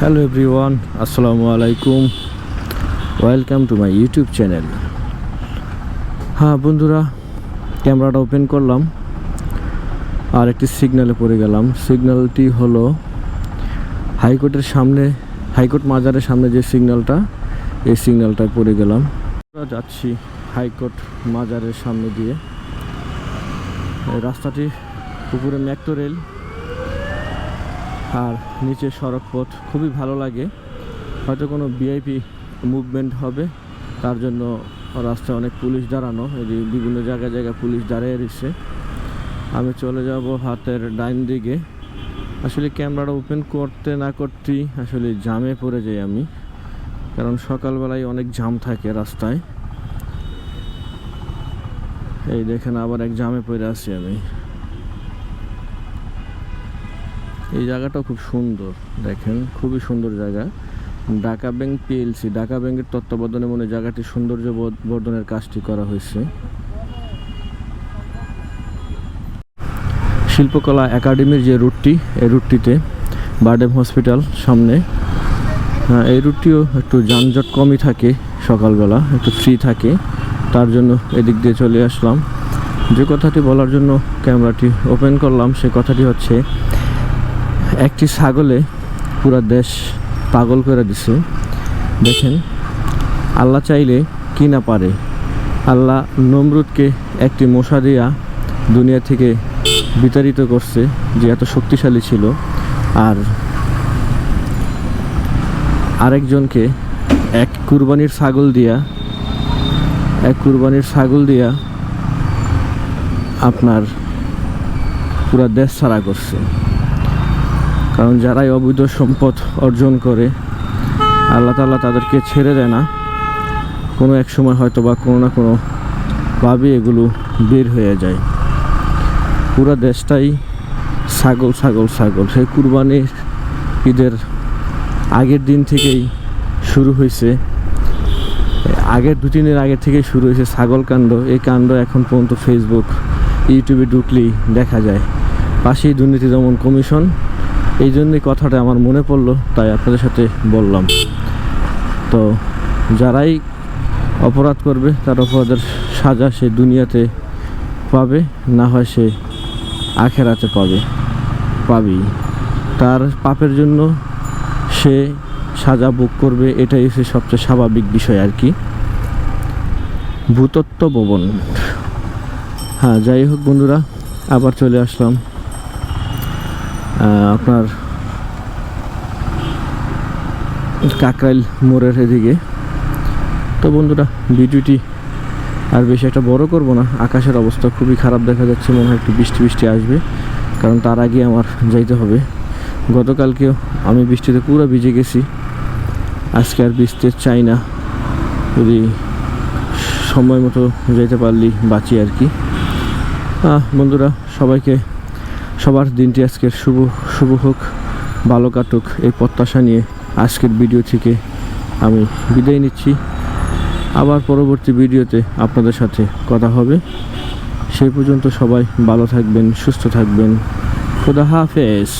Hello everyone আসসালামু আলাইকুম welcome to my YouTube channel হ্যাঁ বন্ধুরা ক্যামেরাটা ওপেন করলাম। আর একটি সিগন্যালে পড়ে গেলাম। সিগন্যালটি হলো হাইকোর্টের সামনে, হাইকোর্ট মাজারের সামনে যে সিগন্যালটা এই সিগন্যালটায় পড়ে গেলাম। যাচ্ছি হাইকোর্ট মাজারের সামনে দিয়ে। রাস্তাটি উপরে ম্যাক্টো রেল। আর নিচে সড়ক পথ খুবই ভালো লাগে। হয়তো কোনো ভিআইপি মুভমেন্ট হবে, তার জন্য রাস্তায় অনেক পুলিশ দাঁড়ানো যে বিভিন্ন জায়গায় জায়গায় পুলিশ দাঁড়িয়ে রয়েছে। আমি চলে যাব হাতের ডাইন দিকে। আসলে ক্যামেরাটা ওপেন করতে না করতেই আসলে জামে পড়ে যাই আমি, কারণ সকালবেলায় অনেক জাম থাকে রাস্তায়। এই দেখেন আবার এক জামে পড়ে আছি আমি। এই জায়গাটাও খুব সুন্দর দেখেন খুবই সুন্দর জায়গা। ঢাকা ব্যাংক পিএলসি ঢাকা ব্যাংকের তত্ত্বাবধানে মনে জায়গাটি সৌন্দর্য বর্ধনের কাজটি করা হয়েছে। শিল্পকলা একাডেমির যে রুটটি এই রুটটিতে বারডেম হসপিটাল সামনে। হ্যাঁ, এই রুটটিও একটু যানজট কমই থাকে সকালবেলা একটু ফ্রি থাকে তার জন্য এদিক দিয়ে চলে আসলাম। যে কথাটি বলার জন্য ক্যামেরাটি ওপেন করলাম সে কথাটি হচ্ছে একটি ছাগলে পুরো দেশ পাগল করে দিছে। দেখেন, আল্লাহ চাইলে কি না পারে। আল্লাহ নমরুদকে একটি মশা দিয়া দুনিয়া থেকে বিতাড়িত করছে, যে এত শক্তিশালী ছিল। আর আরেকজনকে এক কুরবানির ছাগল দিয়া, এক কুরবানির ছাগল দিয়া আপনার পুরা দেশ ছাড়া করছে। কারণ যারাই অবৈধ সম্পদ অর্জন করে, আল্লাহ তাল্লাহ তাদেরকে ছেড়ে দেয় না। কোনো এক সময় হয়তো বা কোনো না কোনো ভাবে এগুলো বের হয়ে যায়। পুরা দেশটাই ছাগল ছাগল ছাগল। সেই কুরবানির ঈদের আগের দিন থেকেই শুরু হয়েছে। আগের দু তিনের আগে থেকেই শুরু হয়েছে ছাগল কাণ্ড। এই কাণ্ড এখন পর্যন্ত ফেসবুক ইউটিউবে ঢুকলেই দেখা যায়। পাশেই দুর্নীতি দমন কমিশন। এই জন্যই কথাটা আমার মনে পড়ল, তাই আপনাদের সাথে বললাম। তো যারাই অপরাধ করবে, তার অপরাধের সাজা সে দুনিয়াতে পাবে, না হয় সে আখেরাতে পাবে, পাবেই। তার পাপের জন্য সে সাজা ভোগ করবে, এটাই হচ্ছে সবচেয়ে স্বাভাবিক বিষয় আর কি। ভূতত্ত্ব ভবন। হ্যাঁ যাই হোক বন্ধুরা, আবার চলে আসলাম। আপনার কাকরাইল মোড়ের এদিকে। তো বন্ধুরা, ভিডিওটি আর বেশি একটা বড় করব না। আকাশের অবস্থা খুবই খারাপ দেখা যাচ্ছে, মনে হয় একটু বৃষ্টি বৃষ্টি আসবে, কারণ তার আগে আমার যাইতে হবে। গতকালকেও আমি বৃষ্টিতে পুরো ভিজে গেছি। আজকে আর বৃষ্টি চাই না। যদি সময় মতো যেতে পারলি, বাঁচি আর কি। বন্ধুরা, সবাইকে সবার দিনটি আজকের শুভ শুভ হোক, ভালো কাটুক এই প্রত্যাশা নিয়ে আজকের ভিডিও থেকে আমি বিদায় নিচ্ছি। আবার পরবর্তী ভিডিওতে আপনাদের সাথে কথা হবে। সেই পর্যন্ত সবাই ভালো থাকবেন, সুস্থ থাকবেন। খুদা হাফেজ।